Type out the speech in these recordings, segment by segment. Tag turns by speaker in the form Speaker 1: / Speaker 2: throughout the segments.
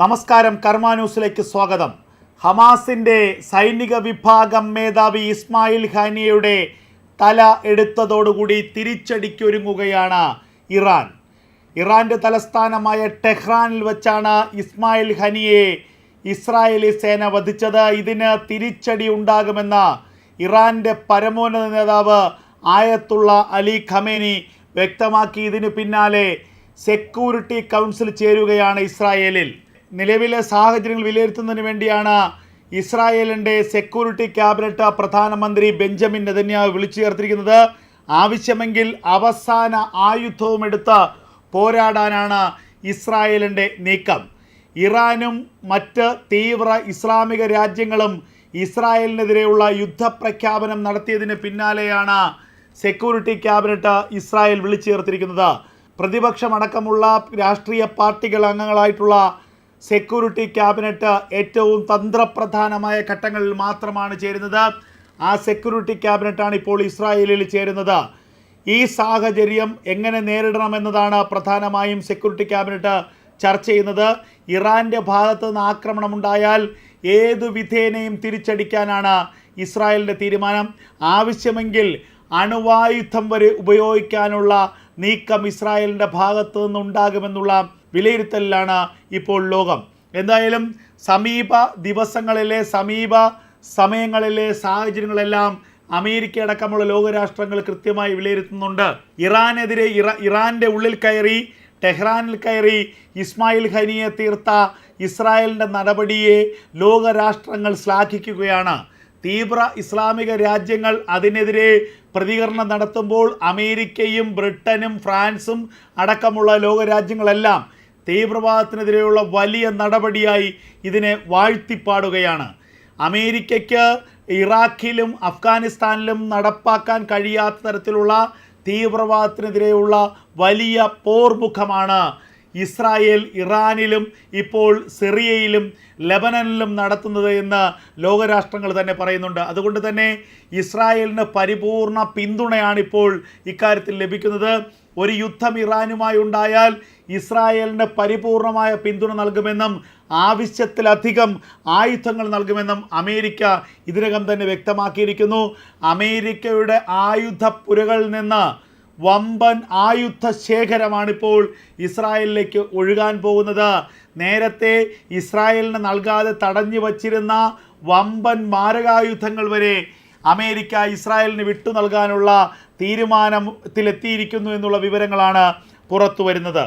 Speaker 1: നമസ്കാരം കർമ്മ ന്യൂസിലേക്ക് സ്വാഗതം. ഹമാസിന്റെ സൈനിക വിഭാഗം മേധാവി ഇസ്മായിൽ ഖാനിയയുടെ തല എടുത്തതോടുകൂടി തിരിച്ചടിക്കൊരുങ്ങുകയാണ് ഇറാൻ. ഇറാന്റെ തലസ്ഥാനമായ ടെഹ്റാനിൽ വെച്ചാണ് ഇസ്മായിൽ ഖനിയെ ഇസ്രായേലി സേന വധിച്ചത്. ഇതിന് തിരിച്ചടി ഉണ്ടാകുമെന്ന് ഇറാന്റെ പരമോന്നത നേതാവ് ആയത്തുള്ള അലി ഖമേനി വ്യക്തമാക്കി. ഇതിനു പിന്നാലെ സെക്യൂരിറ്റി കൗൺസിൽ ചേരുകയാണ് ഇസ്രായേലിൽ. നിലവിലെ സാഹചര്യങ്ങൾ വിലയിരുത്തുന്നതിന് വേണ്ടിയാണ് ഇസ്രായേലിന്റെ സെക്യൂരിറ്റി ക്യാബിനറ്റ് പ്രധാനമന്ത്രി ബെഞ്ചമിൻ നെതന്യാവ് വിളിച്ചു ചേർത്തിരിക്കുന്നത് ആവശ്യമെങ്കിൽ അവസാന ആയുധവും എടുത്ത് പോരാടാനാണ് ഇസ്രായേലിന്റെ നീക്കം. ഇറാനും മറ്റ് തീവ്ര ഇസ്ലാമിക രാജ്യങ്ങളും ഇസ്രായേലിനെതിരെയുള്ള യുദ്ധപ്രഖ്യാപനം നടത്തിയതിന് പിന്നാലെയാണ് സെക്യൂരിറ്റി ക്യാബിനറ്റ് ഇസ്രായേൽ വിളിച്ചു ചേർത്തിരിക്കുന്നത് പ്രതിപക്ഷമടക്കമുള്ള രാഷ്ട്രീയ പാർട്ടികൾ അംഗങ്ങളായിട്ടുള്ള സെക്യൂരിറ്റി ക്യാബിനറ്റ് ഏറ്റവും തന്ത്രപ്രധാനമായ ഘട്ടങ്ങളിൽ മാത്രമാണ് ചേരുന്നത്. ആ സെക്യൂരിറ്റി ക്യാബിനറ്റാണ് ഇപ്പോൾ ഇസ്രായേലിൽ ചേരുന്നത്. ഈ സാഹചര്യം എങ്ങനെ നേരിടണമെന്നതാണ് പ്രധാനമായും സെക്യൂരിറ്റി ക്യാബിനറ്റ് ചർച്ച ചെയ്യുന്നത്. ഇറാന്റെ ഭാഗത്തു നിന്ന് ആക്രമണമുണ്ടായാൽ ഏതു വിധേനയും തിരിച്ചടിക്കാനാണ് ഇസ്രായേലിന്റെ തീരുമാനം. ആവശ്യമെങ്കിൽ അണുവായുധം വരെ ഉപയോഗിക്കാനുള്ള നീക്കം ഇസ്രായേലിന്റെ ഭാഗത്തു നിന്നുണ്ടാകുമെന്നുള്ള വിലയിരുത്തലിലാണ് ഇപ്പോൾ ലോകം. എന്തായാലും സമീപ ദിവസങ്ങളിലെ സമീപ സമയങ്ങളിലെ സാഹചര്യങ്ങളെല്ലാം അമേരിക്ക അടക്കമുള്ള ലോകരാഷ്ട്രങ്ങൾ കൃത്യമായി വിലയിരുത്തുന്നുണ്ട്. ഇറാനെതിരെ ഇറ ഇറാന്റെ ഉള്ളിൽ കയറി ടെഹ്റാനിൽ കയറി ഇസ്മായിൽ ഖനിയെ തീർത്ത ഇസ്രായേലിന്റെ നടപടിയെ ലോകരാഷ്ട്രങ്ങൾ ശ്ലാഘിക്കുകയാണ്. തീവ്ര ഇസ്ലാമിക രാജ്യങ്ങൾ അതിനെതിരെ പ്രതികരണം നടത്തുമ്പോൾ അമേരിക്കയും ബ്രിട്ടനും ഫ്രാൻസും അടക്കമുള്ള ലോകരാജ്യങ്ങളെല്ലാം തീവ്രവാദത്തിനെതിരെയുള്ള വലിയ നടപടിയായി ഇതിനെ വാഴ്ത്തിപ്പാടുകയാണ്. അമേരിക്കയ്ക്ക് ഇറാഖിലും അഫ്ഗാനിസ്ഥാനിലും നടപ്പാക്കാൻ കഴിയാത്ത തരത്തിലുള്ള തീവ്രവാദത്തിനെതിരെയുള്ള വലിയ പോർമുഖമാണ് ഇസ്രായേൽ ഇറാനിലും ഇപ്പോൾ സിറിയയിലും ലെബനനിലും നടത്തുന്നത് എന്ന് ലോകരാഷ്ട്രങ്ങൾ തന്നെ പറയുന്നുണ്ട്. അതുകൊണ്ട് തന്നെ ഇസ്രായേലിന് പരിപൂർണ പിന്തുണയാണ് ഇപ്പോൾ ഇക്കാര്യത്തിൽ ലഭിക്കുന്നത്. ഒരു യുദ്ധം ഇറാനുമായി ഉണ്ടായാൽ ഇസ്രായേലിന് പരിപൂർണമായ പിന്തുണ നൽകുമെന്നും ആവശ്യത്തിലധികം ആയുധങ്ങൾ നൽകുമെന്നും അമേരിക്ക ഇതിനകം തന്നെ വ്യക്തമാക്കിയിരിക്കുന്നു. അമേരിക്കയുടെ ആയുധ പുരകളിൽ നിന്ന് വമ്പൻ ആയുധ ശേഖരമാണിപ്പോൾ ഇസ്രായേലിലേക്ക് ഒഴുകാൻ പോകുന്നത്. നേരത്തെ ഇസ്രായേലിന് നൽകാതെ തടഞ്ഞു വച്ചിരുന്ന വമ്പൻ മാരകായുധങ്ങൾ വരെ അമേരിക്ക ഇസ്രായേലിന് വിട്ടു നൽകാനുള്ള തീരുമാനത്തിലെത്തിയിരിക്കുന്നു എന്നുള്ള വിവരങ്ങളാണ് പുറത്തു വരുന്നത്.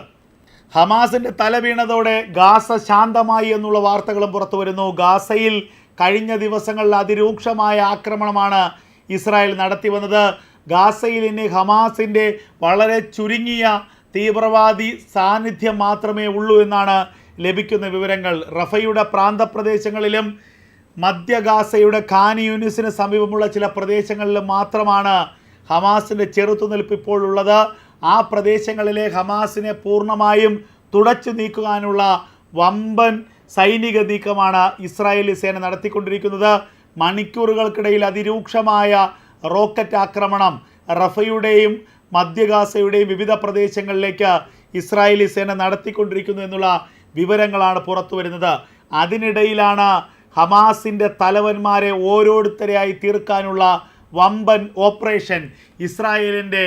Speaker 1: ഹമാസിന്റെ തലവീണതോടെ ഗാസ ശാന്തമായി എന്നുള്ള വാർത്തകളും പുറത്തു വരുന്നു. ഗാസയിൽ കഴിഞ്ഞ ദിവസങ്ങളിൽ അതിരൂക്ഷമായ ആക്രമണമാണ് ഇസ്രായേൽ നടത്തി വന്നത്. ഗാസയിൽ ഇനി ഹമാസിന്റെ വളരെ ചുരുങ്ങിയ തീവ്രവാദി സാന്നിധ്യം മാത്രമേ ഉള്ളൂ എന്നാണ് ലഭിക്കുന്ന വിവരങ്ങൾ. റഫയുടെ പ്രാന്തപ്രദേശങ്ങളിലും മധ്യ ഗാസയുടെ ഖാൻ യൂനിസിന് സമീപമുള്ള ചില പ്രദേശങ്ങളിൽ മാത്രമാണ് ഹമാസിന്റെ ചെറുത്തുനിൽപ്പ് ഇപ്പോൾ ഉള്ളത്. ആ പ്രദേശങ്ങളിലെ ഹമാസിനെ പൂർണമായും തുടച്ചു നീക്കുവാനുള്ള വമ്പൻ സൈനിക നീക്കമാണ് ഇസ്രായേലി സേന നടത്തിക്കൊണ്ടിരിക്കുന്നത്. മണിക്കൂറുകൾക്കിടയിൽ അതിരൂക്ഷമായ റോക്കറ്റ് ആക്രമണം റഫയുടെയും മധ്യഗാസയുടെയും വിവിധ പ്രദേശങ്ങളിലേക്ക് ഇസ്രായേലി സേന നടത്തിക്കൊണ്ടിരിക്കുന്നു എന്നുള്ള വിവരങ്ങളാണ് പുറത്തു വരുന്നത് അതിനിടയിലാണ് ഹമാസിന്റെ തലവന്മാരെ ഓരോരുത്തരെയായി തീർക്കാനുള്ള വമ്പൻ ഓപ്പറേഷൻ ഇസ്രായേലിന്റെ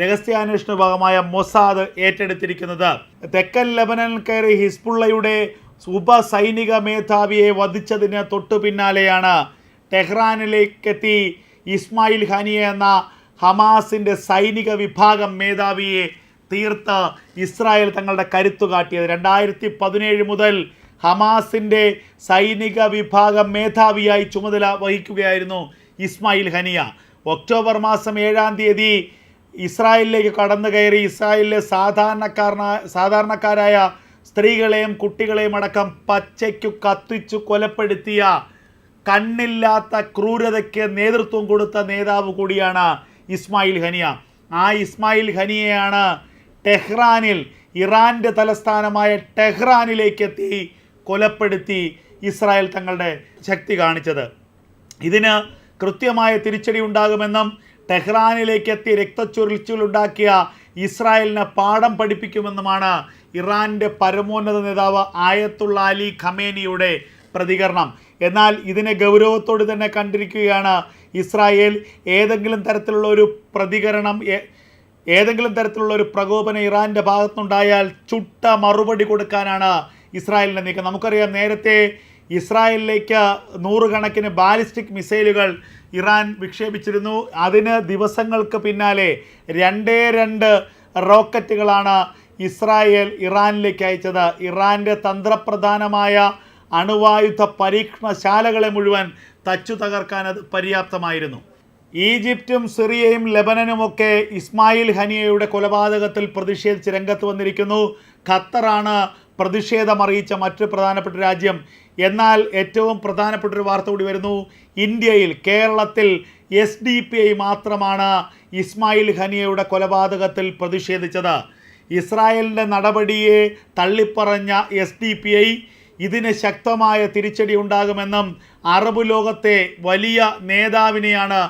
Speaker 1: രഹസ്യാന്വേഷണ വിഭാഗമായ മൊസാദ് ഏറ്റെടുത്തിരിക്കുന്നത്. തെക്കൻ ലബനൻ കയറി ഹിസ്ബുള്ളയുടെ ഉപസൈനിക മേധാവിയെ വധിച്ചതിന് തൊട്ടു പിന്നാലെയാണ് ടെഹ്റാനിലേക്കെത്തി ഇസ്മായിൽ ഹനിയ എന്ന ഹമാസിന്റെ സൈനിക വിഭാഗം മേധാവിയെ തീർത്ത് ഇസ്രായേൽ തങ്ങളുടെ കരുത്തു കാട്ടിയത്. രണ്ടായിരത്തി പതിനേഴ് മുതൽ ഹമാസിന്റെ സൈനിക വിഭാഗം മേധാവിയായി ചുമതല വഹിക്കുകയായിരുന്നു ഇസ്മായിൽ ഹനിയ. ഒക്ടോബർ മാസം ഏഴാം തീയതി ഇസ്രായേലിലേക്ക് കടന്നു കയറി ഇസ്രായേലിലെ സാധാരണക്കാരനായ സാധാരണക്കാരായ സ്ത്രീകളെയും കുട്ടികളെയും അടക്കം പച്ചയ്ക്കു കത്തിച്ചു കൊലപ്പെടുത്തിയ കണ്ണില്ലാത്ത ക്രൂരതയ്ക്ക് നേതൃത്വം കൊടുത്ത നേതാവ് കൂടിയാണ് ഇസ്മായിൽ ഹനിയ. ആ ഇസ്മായിൽ ഹനിയയാണ് ടെഹ്റാനിൽ ഇറാന്റെ തലസ്ഥാനമായ ടെഹ്റാനിലേക്ക് എത്തി കൊലപ്പെടുത്തി ഇസ്രായേൽ തങ്ങളുടെ ശക്തി കാണിച്ചത്. ഇതിന് കൃത്യമായ തിരിച്ചടി ഉണ്ടാകുമെന്നും ടെഹ്റാനിലേക്ക് എത്തി രക്തച്ചൊരിച്ചിലുണ്ടാക്കിയ ഇസ്രായേലിനെ പാഠം പഠിപ്പിക്കുമെന്നുമാണ് ഇറാന്റെ പരമോന്നത നേതാവ് ആയത്തുള്ള അലി ഖമേനിയുടെ പ്രതികരണം. എന്നാൽ ഇതിനെ ഗൗരവത്തോട് തന്നെ കണ്ടിരിക്കുകയാണ് ഇസ്രായേൽ. ഏതെങ്കിലും തരത്തിലുള്ള ഒരു പ്രതികരണം ഏതെങ്കിലും തരത്തിലുള്ള ഒരു പ്രകോപനം ഇറാന്റെ ഭാഗത്തുനിന്നുണ്ടായാൽ ചുട്ട മറുപടി കൊടുക്കാനാണ് ഇസ്രായേലിന്റെ നീക്കം. നമുക്കറിയാം നേരത്തെ ഇസ്രായേലിലേക്ക് നൂറുകണക്കിന് ബാലിസ്റ്റിക് മിസൈലുകൾ ഇറാൻ വിക്ഷേപിച്ചിരുന്നു. അതിന് ദിവസങ്ങൾക്ക് പിന്നാലെ രണ്ടേ രണ്ട് റോക്കറ്റുകളാണ് ഇസ്രായേൽ ഇറാനിലേക്ക് അയച്ചത്. ഇറാന്റെ തന്ത്രപ്രധാനമായ അണുവായുധ പരീക്ഷണശാലകളെ മുഴുവൻ തച്ചു തകർക്കാൻ അത് പര്യാപ്തമായിരുന്നു. ഈജിപ്തും സിറിയയും ലെബനനുമൊക്കെ ഇസ്മായിൽ ഹനിയയുടെ കൊലപാതകത്തിൽ പ്രതിഷേധിച്ച് രംഗത്ത് വന്നിരിക്കുന്നു. ഖത്തറാണ് പ്രതിഷേധമറിയിച്ച മറ്റൊരു പ്രധാനപ്പെട്ട രാജ്യം. എന്നാൽ ഏറ്റവും പ്രധാനപ്പെട്ട ഒരു വാർത്ത കൂടി വരുന്നു. ഇന്ത്യയിൽ കേരളത്തിൽ എസ് ഡി പി ഐ മാത്രമാണ് ഇസ്മായിൽ ഹനിയയുടെ കൊലപാതകത്തിൽ പ്രതിഷേധിച്ചത്. ഇസ്രായേലിന്റെ നടപടിയെ തള്ളിപ്പറഞ്ഞ എസ് ഡി പി ഐ ഇതിന് ശക്തമായ തിരിച്ചടി ഉണ്ടാകുമെന്നും അറബ് ലോകത്തെ വലിയ നേതാവിനെയാണ്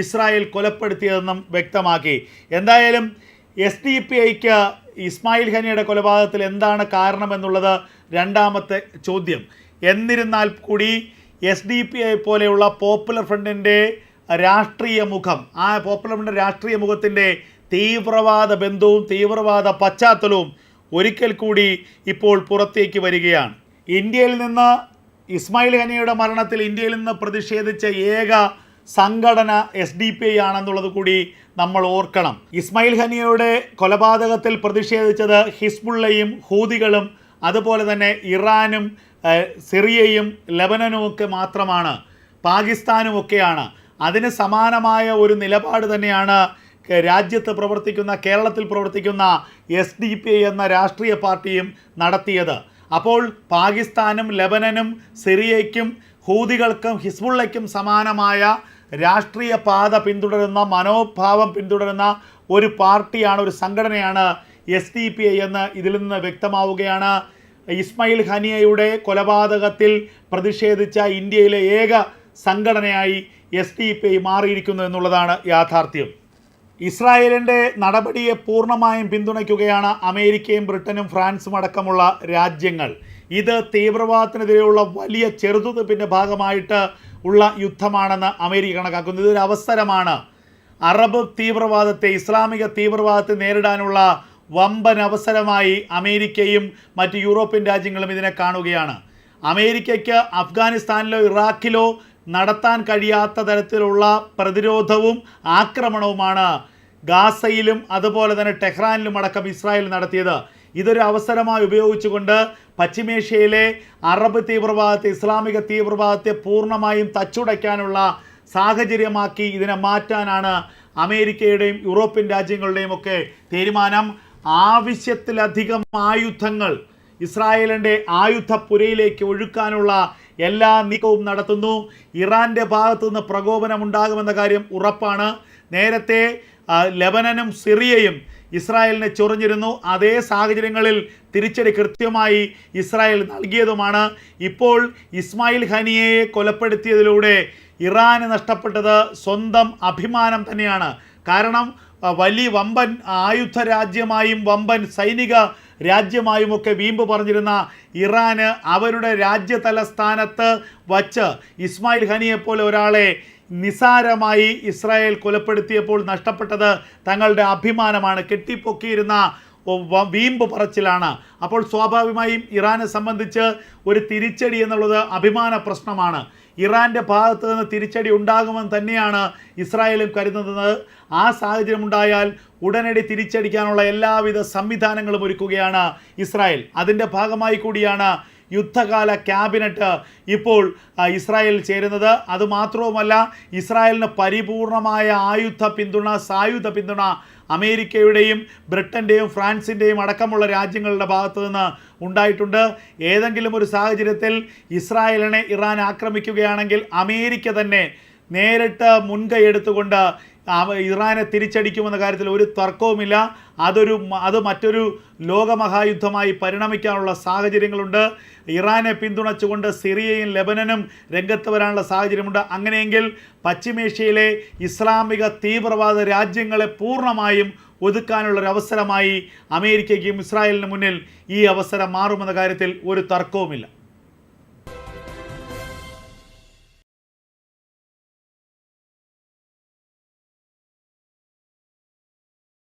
Speaker 1: ഇസ്രായേൽ കൊലപ്പെടുത്തിയതെന്നും വ്യക്തമാക്കി. എന്തായാലും എസ് ഡി പി ഐക്ക് ഇസ്മായിൽ ഖനിയുടെ കൊലപാതകത്തിൽ എന്താണ് കാരണമെന്നുള്ളത് രണ്ടാമത്തെ ചോദ്യം. എന്നിരുന്നാൽ കൂടി എസ് ഡി പി ഐ പോലെയുള്ള പോപ്പുലർ ഫ്രണ്ടിന്റെ രാഷ്ട്രീയ മുഖം ആ പോപ്പുലർ ഫ്രണ്ട് രാഷ്ട്രീയ മുഖത്തിന്റെ തീവ്രവാദ ബന്ധവും തീവ്രവാദ പശ്ചാത്തലവും ഒരിക്കൽ കൂടി ഇപ്പോൾ പുറത്തേക്ക് വരികയാണ്. ഇന്ത്യയിൽ നിന്ന് ഇസ്മായിൽ ഖനിയുടെ മരണത്തിൽ ഇന്ത്യയിൽ നിന്ന് പ്രതിഷേധിച്ച ഏക സംഘടന എസ് ഡി പി ഐ ആണെന്നുള്ളത് കൂടി നമ്മൾ ഓർക്കണം. ഇസ്മായിൽ ഹനിയയുടെ കൊലപാതകത്തിൽ പ്രതിഷേധിച്ചത് ഹിസ്ബുള്ളയും ഹൂതികളും അതുപോലെ തന്നെ ഇറാനും സിറിയയും ലബനനും ഒക്കെ മാത്രമാണ്. പാകിസ്ഥാനും ഒക്കെയാണ്. അതിന് സമാനമായ ഒരു നിലപാട് തന്നെയാണ് രാജ്യത്ത് പ്രവർത്തിക്കുന്ന കേരളത്തിൽ പ്രവർത്തിക്കുന്ന എസ് ഡി പി എന്ന രാഷ്ട്രീയ പാർട്ടിയും നടത്തിയത്. അപ്പോൾ പാകിസ്ഥാനും ലബനനും സിറിയയ്ക്കും ഹൂതികൾക്കും ഹിസ്ബുള്ളയ്ക്കും സമാനമായ രാഷ്ട്രീയ പാത പിന്തുടരുന്ന മനോഭാവം പിന്തുടരുന്ന ഒരു പാർട്ടിയാണ് ഒരു സംഘടനയാണ് എസ് ഡി പി ഐ എന്ന് ഇതിൽ നിന്ന് വ്യക്തമാവുകയാണ്. ഇസ്മായിൽ ഹനിയയുടെ കൊലപാതകത്തിൽ പ്രതിഷേധിച്ച ഇന്ത്യയിലെ ഏക സംഘടനയായി എസ് ഡി പി ഐ മാറിയിരിക്കുന്നു എന്നുള്ളതാണ് യാഥാർത്ഥ്യം. ഇസ്രായേലിന്റെ നടപടിയെ പൂർണമായും പിന്തുണയ്ക്കുകയാണ് അമേരിക്കയും ബ്രിട്ടനും ഫ്രാൻസും അടക്കമുള്ള രാജ്യങ്ങൾ. ഇത് തീവ്രവാദത്തിനെതിരെയുള്ള വലിയ ചെറുതുതുപ്പിന്റെ ഭാഗമായിട്ട് ഉള്ള യുദ്ധമാണെന്ന് അമേരിക്ക കണക്കാക്കുന്നു. ഇതൊരു അവസരമാണ്. അറബ് തീവ്രവാദത്തെ ഇസ്ലാമിക തീവ്രവാദത്തെ നേരിടാനുള്ള വമ്പൻ അവസരമായി അമേരിക്കയും മറ്റ് യൂറോപ്യൻ രാജ്യങ്ങളും ഇതിനെ കാണുകയാണ്. അമേരിക്കയ്ക്ക് അഫ്ഗാനിസ്ഥാനിലോ ഇറാഖിലോ നടത്താൻ കഴിയാത്ത തരത്തിലുള്ള പ്രതിരോധവും ആക്രമണവുമാണ് ഗാസയിലും അതുപോലെ തന്നെ ടെഹ്റാനിലും അടക്കം ഇസ്രായേൽ നടത്തിയത്. ഇതൊരു അവസരമായി ഉപയോഗിച്ചുകൊണ്ട് പശ്ചിമേഷ്യയിലെ അറബ് തീവ്രവാദത്തെ ഇസ്ലാമിക തീവ്രവാദത്തെ പൂർണമായും തച്ചുടയ്ക്കാനുള്ള സാഹചര്യമാക്കി ഇതിനെ മാറ്റാനാണ് അമേരിക്കയുടെയും യൂറോപ്യൻ രാജ്യങ്ങളുടെയും ഒക്കെ തീരുമാനം. ആവശ്യത്തിലധികം ആയുധങ്ങൾ ഇസ്രായേലിന്റെ ആയുധപ്പുരയിലേക്ക് ഒഴുക്കാനുള്ള എല്ലാ നീക്കവും നടത്തുന്നു. ഇറാന്റെ ഭാഗത്തു നിന്ന് പ്രകോപനം ഉണ്ടാകുമെന്ന കാര്യം ഉറപ്പാണ്. നേരത്തെ ലെബനനും സിറിയയും ഇസ്രായേലിനെ ചൊറിഞ്ഞിരുന്നു. അതേ സാഹചര്യങ്ങളിൽ തിരിച്ചടി കൃത്യമായി ഇസ്രായേൽ നൽകിയതുമാണ്. ഇപ്പോൾ ഇസ്മായിൽ ഖനിയയെ കൊലപ്പെടുത്തിയതിലൂടെ ഇറാന് നഷ്ടപ്പെട്ടത് സ്വന്തം അഭിമാനം തന്നെയാണ്. കാരണം വലിയ വമ്പൻ ആയുധ രാജ്യമായും വമ്പൻ സൈനിക രാജ്യമായുമൊക്കെ വീമ്പ് പറഞ്ഞിരുന്ന ഇറാന് അവരുടെ രാജ്യ തലസ്ഥാനത്ത് വച്ച് ഇസ്മായിൽ ഖനിയെപ്പോലെ പോലെ ഒരാളെ നിസാരമായി ഇസ്രായേൽ കൊലപ്പെടുത്തിയപ്പോൾ നഷ്ടപ്പെട്ടത് തങ്ങളുടെ അഭിമാനമാണ്. കെട്ടിപ്പൊക്കിയിരുന്ന വീമ്പ് പറച്ചിലാണ്. അപ്പോൾ സ്വാഭാവികമായും ഇറാനെ സംബന്ധിച്ച് ഒരു തിരിച്ചടി എന്നുള്ളത് അഭിമാന പ്രശ്നമാണ്. ഇറാന്റെ ഭാഗത്ത് നിന്ന് തിരിച്ചടി ഉണ്ടാകുമെന്ന് തന്നെയാണ് ഇസ്രായേലും കരുതുന്നത്. ആ സാഹചര്യം ഉണ്ടായാൽ ഉടനടി തിരിച്ചടിക്കാനുള്ള എല്ലാവിധ സംവിധാനങ്ങളും ഒരുക്കുകയാണ് ഇസ്രായേൽ. അതിന്റെ ഭാഗമായി കൂടിയാണ് യുദ്ധകാല ക്യാബിനറ്റ് ഇപ്പോൾ ഇസ്രായേൽ ചേരുന്നത്. അതുമാത്രവുമല്ല ഇസ്രായേലിന് പരിപൂർണമായ ആയുധ പിന്തുണ സായുധ പിന്തുണ അമേരിക്കയുടെയും ബ്രിട്ടന്റെയും ഫ്രാൻസിന്റെയും അടക്കമുള്ള രാജ്യങ്ങളുടെ ഭാഗത്തു നിന്ന് ഉണ്ടായിട്ടുണ്ട്. ഏതെങ്കിലും ഒരു സാഹചര്യത്തിൽ ഇസ്രായേലിനെ ഇറാൻ ആക്രമിക്കുകയാണെങ്കിൽ അമേരിക്ക തന്നെ നേരിട്ട് മുൻകൈ എടുത്തുകൊണ്ട് ഇറാനെ തിരിച്ചടിക്കുമെന്ന കാര്യത്തിൽ ഒരു തർക്കവുമില്ല. അതൊരു അത് മറ്റൊരു ലോകമഹായുദ്ധമായി പരിണമിക്കാനുള്ള സാഹചര്യങ്ങളുണ്ട്. ഇറാനെ പിന്തുണച്ചുകൊണ്ട് സിറിയയും ലെബനനും രംഗത്ത് വരാനുള്ള സാഹചര്യമുണ്ട്. അങ്ങനെയെങ്കിൽ പശ്ചിമേഷ്യയിലെ ഇസ്ലാമിക തീവ്രവാദ രാജ്യങ്ങളെ പൂർണമായും ഒതുക്കാനുള്ളൊരവസരമായി അമേരിക്കയ്ക്കും ഇസ്രായേലിനും മുന്നിൽ ഈ അവസരം മാറുമെന്ന കാര്യത്തിൽ ഒരു തർക്കവുമില്ല.